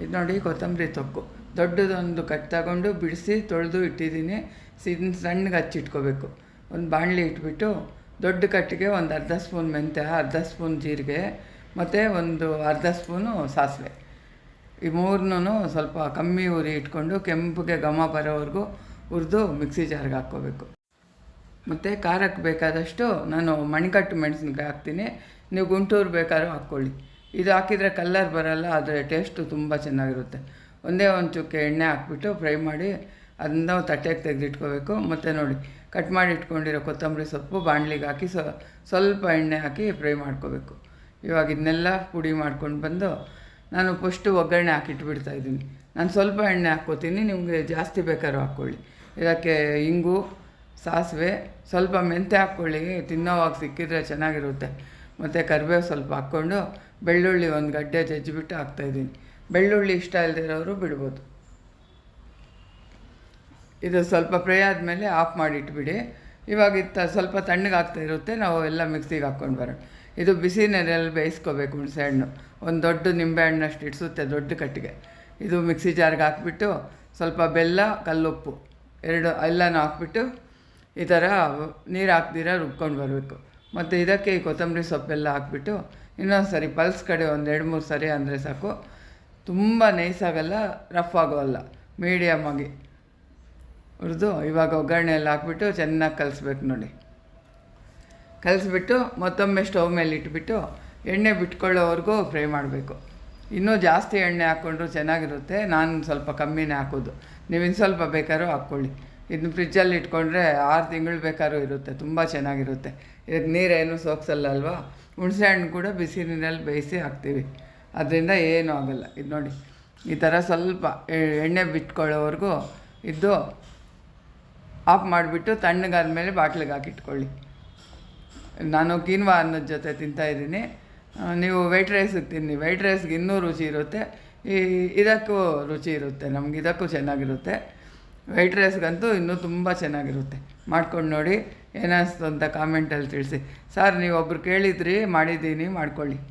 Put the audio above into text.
ಇದು ನೋಡಿ ಕೊತ್ತಂಬರಿ ತೊಕ್ಕು. ದೊಡ್ಡದೊಂದು ಕಟ್ ತಗೊಂಡು ಬಿಡಿಸಿ ತೊಳೆದು ಇಟ್ಟಿದ್ದೀನಿ. ಇದನ್ನ ಸಣ್ಣಗೆ ಹಚ್ಚಿಟ್ಕೋಬೇಕು. ಒಂದು ಬಾಣಲಿ ಇಟ್ಬಿಟ್ಟು ದೊಡ್ಡ ಕಟ್ಟಿಗೆ ಒಂದು ಅರ್ಧ ಸ್ಪೂನ್ ಮೆಂತ್ಯ, ಅರ್ಧ ಸ್ಪೂನ್ ಜೀರಿಗೆ, ಮತ್ತು ಒಂದು ಅರ್ಧ ಸ್ಪೂನು ಸಾಸಿವೆ. ಈ ಮೂರನ್ನೂ ಸ್ವಲ್ಪ ಕಮ್ಮಿ ಉರಿ ಇಟ್ಕೊಂಡು ಕೆಂಪಗೆ ಘಮ ಬರೋವರೆಗೂ ಹುರಿದು ಮಿಕ್ಸಿ ಜಾರ್ಗೆ ಹಾಕ್ಕೋಬೇಕು. ಮತ್ತು ಖಾರಕ್ಕೆ ಬೇಕಾದಷ್ಟು ನಾನು ಮಣಿಕಟ್ಟು ಮೆಣಸಿನ್ಕಾಯಿ ಹಾಕ್ತೀನಿ. ನೀವು ಗುಂಟೂರು ಬೇಕಾದ್ರೂ ಹಾಕ್ಕೊಳ್ಳಿ. ಇದು ಹಾಕಿದರೆ ಕಲ್ಲರ್ ಬರಲ್ಲ, ಆದರೆ ಟೇಸ್ಟು ತುಂಬ ಚೆನ್ನಾಗಿರುತ್ತೆ. ಒಂದೇ ಒಂದು ಚುಕ್ಕೆ ಎಣ್ಣೆ ಹಾಕ್ಬಿಟ್ಟು ಫ್ರೈ ಮಾಡಿ, ಅದನ್ನ ತಟ್ಟೆಗೆ ತೆಗೆದಿಟ್ಕೋಬೇಕು. ಮತ್ತು ನೋಡಿ ಕಟ್ ಮಾಡಿ ಇಟ್ಕೊಂಡಿರೋ ಕೊತ್ತಂಬರಿ ಸೊಪ್ಪು ಬಾಣಲಿಗೆ ಹಾಕಿ ಸ್ವಲ್ಪ ಎಣ್ಣೆ ಹಾಕಿ ಫ್ರೈ ಮಾಡ್ಕೋಬೇಕು. ಇವಾಗ ಇದನ್ನೆಲ್ಲ ಪುಡಿ ಮಾಡ್ಕೊಂಡು ಬಂದು, ನಾನು ಫಸ್ಟು ಒಗ್ಗರಣೆ ಹಾಕಿಟ್ಬಿಡ್ತಾ ಇದ್ದೀನಿ. ನಾನು ಸ್ವಲ್ಪ ಎಣ್ಣೆ ಹಾಕ್ಕೋತೀನಿ, ನಿಮಗೆ ಜಾಸ್ತಿ ಬೇಕಾದ್ರೂ ಹಾಕ್ಕೊಳ್ಳಿ. ಇದಕ್ಕೆ ಇಂಗು, ಸಾಸಿವೆ, ಸ್ವಲ್ಪ ಮೆಂತ್ಯ ಹಾಕ್ಕೊಳ್ಳಿ, ತಿನ್ನೋವಾಗ ಸಿಕ್ಕಿದ್ರೆ ಚೆನ್ನಾಗಿರುತ್ತೆ. ಮತ್ತು ಕರಿಬೇವು ಸ್ವಲ್ಪ ಹಾಕ್ಕೊಂಡು ಬೆಳ್ಳುಳ್ಳಿ ಒಂದು ಗಡ್ಡೆ ಜಜ್ಜಿಬಿಟ್ಟು ಹಾಕ್ತಾಯಿದ್ದೀನಿ ಬೆಳ್ಳುಳ್ಳಿ ಇಷ್ಟ ಇಲ್ಲದಿರೋರು ಬಿಡ್ಬೋದು. ಇದು ಸ್ವಲ್ಪ ಫ್ರೈ ಆದಮೇಲೆ ಆಫ್ ಮಾಡಿ ಇಟ್ಬಿಡಿ ಇವಾಗ ಇತ್ತ ಸ್ವಲ್ಪ ತಣ್ಣಗೆ ಆಗ್ತಾ ಇರುತ್ತೆ, ನಾವು ಎಲ್ಲ ಮಿಕ್ಸಿಗೆ ಹಾಕ್ಕೊಂಡು ಬರೋಣ. ಇದು ಬಿಸಿ ನೀರಲ್ಲಿ ಬೇಯಿಸ್ಕೋಬೇಕು ಹುಣಸೆ ಹಣ್ಣು ಒಂದು ದೊಡ್ಡ ನಿಂಬೆ ಹಣ್ಣಷ್ಟು ಇಡಿಸುತ್ತೆ, ದೊಡ್ಡ ಕಟ್ಟಿಗೆ. ಇದು ಮಿಕ್ಸಿ ಜಾರ್ಗೆ ಹಾಕ್ಬಿಟ್ಟು ಸ್ವಲ್ಪ ಬೆಲ್ಲ, ಕಲ್ಲುಪ್ಪು ಎರಡು, ಎಲ್ಲನೂ ಹಾಕ್ಬಿಟ್ಟು ಈ ಥರ ನೀರು ಹಾಕ್ದಿರ ರುಬ್ಕೊಂಡು ಬರಬೇಕು. ಮತ್ತು ಇದಕ್ಕೆ ಈ ಕೊತ್ತಂಬರಿ ಸೊಪ್ಪೆಲ್ಲ ಹಾಕ್ಬಿಟ್ಟು ಇನ್ನೊಂದು ಸರಿ ಪಲ್ಸ್ ಕಡೆ ಒಂದು ಎರಡು ಮೂರು ಸರಿ ಅಂದರೆ ಸಾಕು. ತುಂಬ ನೈಸಾಗಲ್ಲ ರಫ್ ಆಗೋಲ್ಲ ಮೀಡಿಯಮ್ ಆಗಿ ಹುರಿದು ಇವಾಗ ಒಗ್ಗರಣೆ ಎಲ್ಲ ಹಾಕ್ಬಿಟ್ಟು ಚೆನ್ನಾಗಿ ಕಲಿಸ್ಬೇಕು ನೋಡಿ. ಕಲಿಸ್ಬಿಟ್ಟು ಮತ್ತೊಮ್ಮೆ ಸ್ಟವ್ ಮೇಲೆ ಇಟ್ಬಿಟ್ಟು ಎಣ್ಣೆ ಬಿಟ್ಕೊಳ್ಳೋವರೆಗೂ ಫ್ರೈ ಮಾಡಬೇಕು. ಇನ್ನೂ ಜಾಸ್ತಿ ಎಣ್ಣೆ ಹಾಕ್ಕೊಂಡ್ರು ಚೆನ್ನಾಗಿರುತ್ತೆ, ನಾನು ಸ್ವಲ್ಪ ಕಮ್ಮಿನೇ ಹಾಕೋದು. ನೀವು ಇನ್ನು ಸ್ವಲ್ಪ ಬೇಕಾದ್ರೂ ಹಾಕ್ಕೊಳ್ಳಿ. ಇದನ್ನ ಫ್ರಿಜ್ಜಲ್ಲಿ ಇಟ್ಕೊಂಡ್ರೆ ಆರು ತಿಂಗಳು ಬೇಕಾದ್ರೂ ಇರುತ್ತೆ, ತುಂಬ ಚೆನ್ನಾಗಿರುತ್ತೆ. ಇದಕ್ಕೆ ನೀರೇನು ಸೋಕ್ಸಲ್ಲ ಅಲ್ವಾ ಹುಣಸೆ ಹಣ್ಣು ಕೂಡ ಬಿಸಿ ನೀರಲ್ಲಿ ಬೇಯಿಸಿ ಹಾಕ್ತೀವಿ. ಅದರಿಂದ ಏನೂ ಆಗಲ್ಲ. ಇದು ನೋಡಿ, ಈ ಥರ ಸ್ವಲ್ಪ ಎಣ್ಣೆ ಬಿಟ್ಕೊಳ್ಳೋವರೆಗೂ ಇದ್ದು ಆಫ್ ಮಾಡಿಬಿಟ್ಟು ತಣ್ಣಗಾದ ಮೇಲೆ ಬಾಟ್ಲಿಗೆ ಹಾಕಿಟ್ಕೊಳ್ಳಿ. ನಾನು ಕೀನ್ವಾ ಅನ್ನದ ಜೊತೆ ತಿಂತಾಯಿದ್ದೀನಿ ನೀವು ವೈಟ್ ರೈಸಿಗೆ ತಿನ್ನಿ. ವೈಟ್ ರೈಸ್ಗೆ ಇನ್ನೂ ರುಚಿ ಇರುತ್ತೆ. ಈ, ಇದಕ್ಕೂ ರುಚಿ ಇರುತ್ತೆ. ನಮ್ಗೆ ಇದಕ್ಕೂ ಚೆನ್ನಾಗಿರುತ್ತೆ. ವೈಟ್ ರೈಸ್ಗಂತೂ ಇನ್ನೂ ತುಂಬ ಚೆನ್ನಾಗಿರುತ್ತೆ. ಮಾಡ್ಕೊಂಡು ನೋಡಿ ಏನಿಸ್ತು ಅಂತ ಕಾಮೆಂಟಲ್ಲಿ ತಿಳಿಸಿ. ಸರ್ ನೀವು ಒಬ್ರು ಕೇಳಿದ್ರಿ, ಮಾಡಿದ್ದೀನಿ, ಮಾಡ್ಕೊಳ್ಳಿ.